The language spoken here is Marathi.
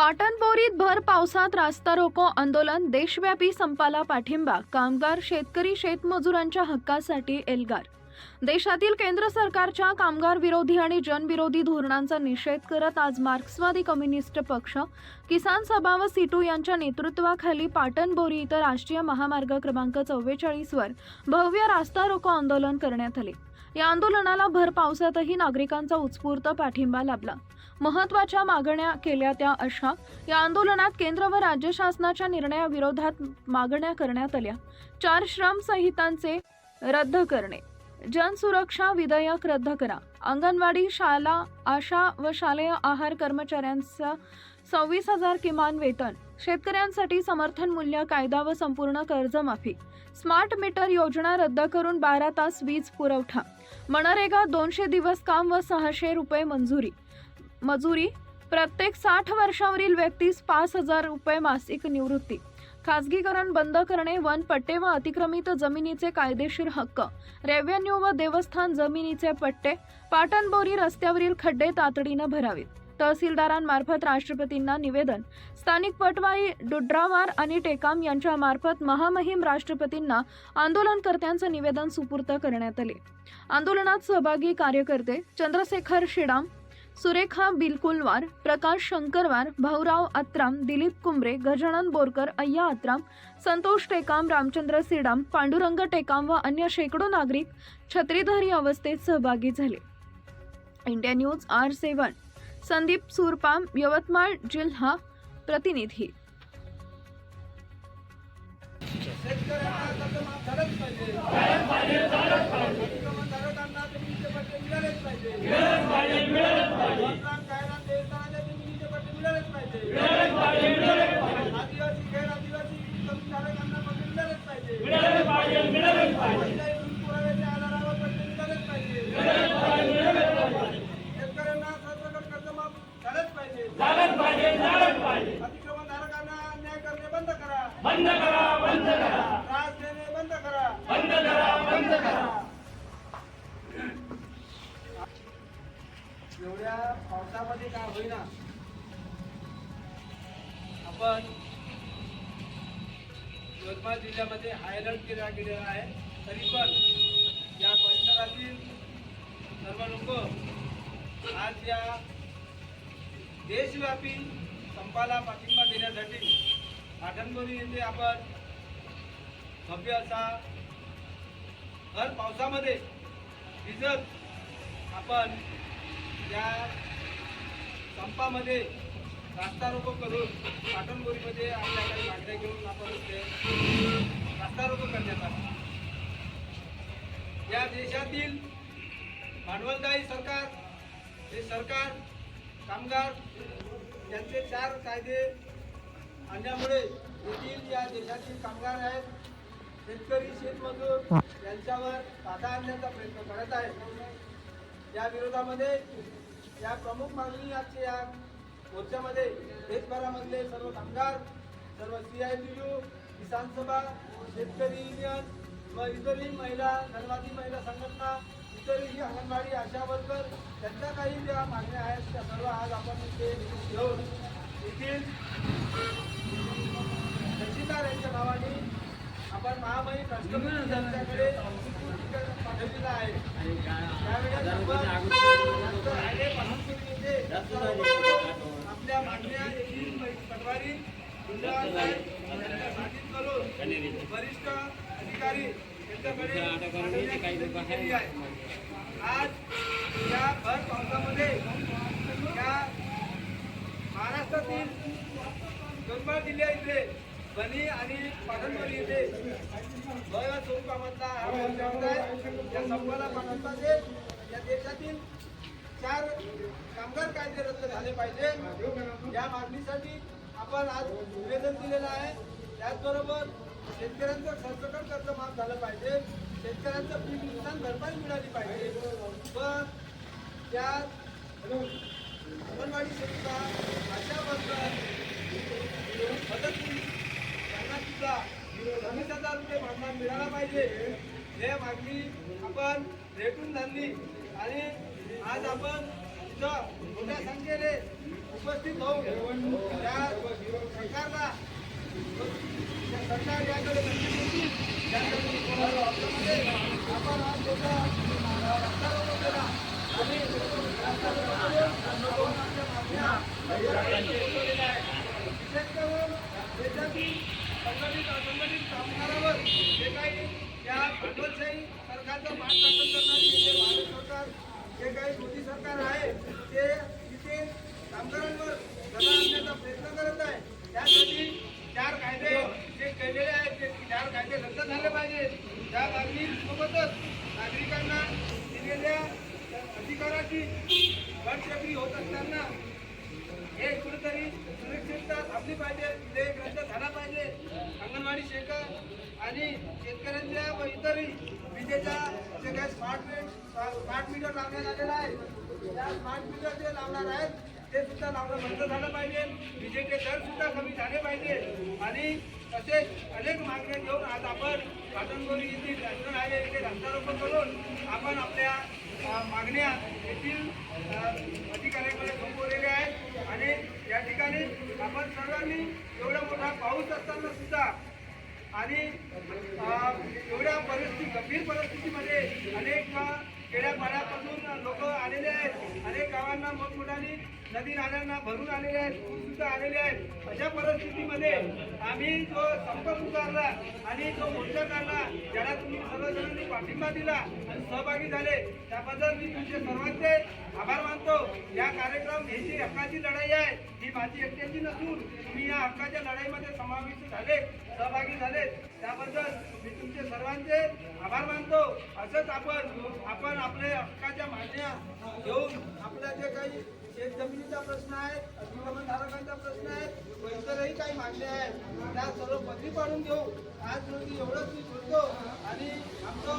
पाटणपोरीत भर पावसात रास्ता रोको आंदोलन देशव्यापी संपाला पाठिंबा कामगार शेतकरी शेतमजुरांच्या हक्कासाठी एल्गार. देशातील केंद्र सरकारच्या कामगार विरोधी आणि जनविरोधी धोरणांचा निषेध करत आज मार्क्सवादी कम्युनिस्ट पक्ष किसान सभा व सिटू यांच्या नेतृत्वाखाली पाटणबोरी इथं राष्ट्रीय महामार्ग क्रमांक चव्वेचाळीसवर भव्य रास्ता रोको आंदोलन करण्यात आले. या आंदोलनाला भर पावसातही नागरिकांचा उत्स्फूर्त पाठिंबा लाभला. महत्त्वाच्या मागण्या केल्या त्या अशा. या आंदोलनात केंद्र व राज्य शासनाच्या निर्णयाविरोधात मागण्या करण्यात आल्या. चार श्रम संहितांचे रद्द करणे. जनसुरक्षा विधेयक रद्द करा. अंगणवाडी शाला आशा व शालेय आहार कर्मचाऱ्यांचा सव्वीस हजार किमान वेतन. शेतकऱ्यांसाठी समर्थन मूल्य कायदा व संपूर्ण कर्जमाफी. स्मार्ट मीटर योजना रद्द करून बारा तास वीज पुरवठा. मनरेगा दोनशे दिवस काम व सहाशे रुपये मंजुरी. मजुरी प्रत्येक साठ वर्षावरील व्यक्तीस पाच हजार रुपये मासिक निवृत्ती. खासगीकरण बंद करणे वन पट्टे व अतिक्रमित जमिनीचे कायदेशीर हक्क. रेव्हेन्यू व देवस्थान जमिनीचे पट्टे पाटणबोरी रस्त्यावरील खड्डे तातडीनं भरावेत. तहसीलदारांमार्फत राष्ट्रपतींना निवेदन. स्थानिक पटवाई डुड्रावार आणि टेकाम यांच्या मार्फत महामहिम राष्ट्रपतींना आंदोलनकर्त्यांचं निवेदन सुपूर्त करण्यात आले. आंदोलनात सहभागी कार्यकर्ते चंद्रशेखर शिडाम सुरेखा बिलकुलवार प्रकाश शंकरवार भाऊराव आत्राम दिलीप कुंबरे गजानन बोरकर अय्या आत्राम संतोष टेकाम रामचंद्र सिडाम पांडुरंग टेकाम व अन्य शेकडो नागरिक छत्रीधारी अवस्थेत सहभागी झाले. India news R seven. Sandeep Surpam Yavatmal जिल्हा प्रतिनिधी. पाहिजे बंद करा बंद करा बंद करा त्रास देणे बंद करा बंद करा बंद करा एवढ्या पावसामध्ये काय होईना आपण यवतमाळ जिल्ह्यामध्ये हायलाइट केला गेलेला आहे. तरी पण या परिसरातील सर्व लोक आज या देशव्यापी संपाला पाठिंबा देण्यासाठी पाटणबोरी येथे आपण भव्य असा भर पावसामध्ये भिजत आपण या संपामध्ये रास्तारोको करून पाटणबोरीमध्ये आपल्या काही मागण्या घेऊन आपण ते रास्तारोको करण्यात आला. या देशातील भांडवलदायी सरकार हे सरकार कामगार यांचे चार कायदे आणल्यामुळे येथील या देशातील कामगार आहेत. शेतकरी शेतमजूर यांच्यावर बाधा आणण्याचा प्रयत्न करत आहे या विरोधामध्ये या प्रमुख मागणी आजच्या या मोर्चामध्ये देशभरामधले सर्व कामगार सर्व सी आय टी यू किसान सभा शेतकरी युनियन व इतरही महिला धनवादी महिला संघटना इतरही अंगणवाडी आशा वर्कर त्यांच्या काही ज्या मागण्या आहेत त्या सर्व आज आपण इथे घेऊन येथील तहसीलदार यांच्या नावाने आपण महामहिम राष्ट्रपती पाठवलेला आहे. त्यावेळेस आपल्या पटवारी करून वरिष्ठ अधिकारी यांच्याकडे आज या भर पावसामध्ये या महाराष्ट्रातील यवतमाळ जिल्ह्या इथे बनी आणि पाटणबरी येथे भव्य स्वरूपामधला हा आहे या या देशातील चार कामगार कायदे रद्द झाले पाहिजे. या मागणीसाठी आपण आज निवेदन दिलेलं आहे. त्याचबरोबर शेतकऱ्यांचं सरसकट कर्ज माफ झालं पाहिजे. शेतकऱ्यांचं पीक नुकसान भरपाई मिळाली पाहिजे. व त्या अंगणवाडी सेविका आशा वर्कर मदत त्यांना सुद्धा वीस हजार रुपये भरपाई मिळाला पाहिजे. हे मागणी आपण रेटून धरली आणि आज आपण इथं मोठ्या संख्येने उपस्थित होऊन त्या सरकारला सरकार याकडे लक्ष आपण आज त्याचा रस्ता केला आणि विशेष करून देशातील संघटित असंघटित कामगार जे काही या भांडवलशाही सरकारचं मानपासन करणारी जे भारत सरकार जे काही मोदी सरकार आहे ते तिथे कामगारांवर गदा आणण्याचा प्रयत्न करत आहे. त्यासाठी चार कायदे जे केलेले आहेत ते चार कायदे रद्द झाले पाहिजेत. त्या मागणीसोबतच नागरिकांना दिलेल्या अधिकाराची बळजबरी होत असताना हे कुठेतरी सुरक्षितता थांबली पाहिजे. ते रद्द झाला पाहिजे. अंगणवाडी शेकर आणि शेतकऱ्यांच्या व इतरही विजेच्या जे काही स्मार्ट स्मार्ट मीटर लावण्यात आलेला आहे. त्या स्मार्ट मीटर जे लावणार आहेत ते सुद्धा लावणं बंद झालं पाहिजे. विजेचे दर सुद्धा कमी झाले पाहिजे. आणि तसेच अनेक मागण्या घेऊन आज आपण पाटणगोरी येथील नॅशनल हायवे येथे रस्ता करून आपण आपल्या मागण्या येथील अधिकाऱ्यांकडे सोपवलेल्या आहेत. आणि या ठिकाणी आपण सर्वांनी एवढा मोठा पाऊस असताना सुद्धा आणि एवढ्या परिस्थिती गंभीर परिस्थितीमध्ये अनेक खेड्यापाड्यापासून लोक आलेले आहेत. अनेक गावांना मोठमोठ्याने नदी नाल्यांना भरून आलेले आहेत पूरसुद्धा आलेले आहेत. अशा परिस्थितीमध्ये आम्ही जो संपर्क उतारला आणि जो मोर्चा काढला ज्याला तुम्ही सर्वजणांनी पाठिंबा दिला आणि सहभागी झाले त्याबद्दल मी तुमचे सर्वांचे आभार मानतो. या कार्यक्रम ह्याची हक्काची लढाई आहे. ही माझी एकट्याची नसून तुम्ही या हक्काच्या लढाईमध्ये समाविष्ट झाले सहभागी झाले. त्याबद्दल मी तुमचे सर्वांचे आभार मानतो. असंच आपण आपण आपल्या हक्काच्या मागण्या घेऊन आपल्या जे काही शेत जमिनीचा प्रश्न आहे अतिक्रमण धारकांचा प्रश्न आहे व इतरही काही मागण्या आहेत त्या सर्व पदरी पाडून घेऊ. आज रोजी एवढंच मी बोलतो आणि आमचं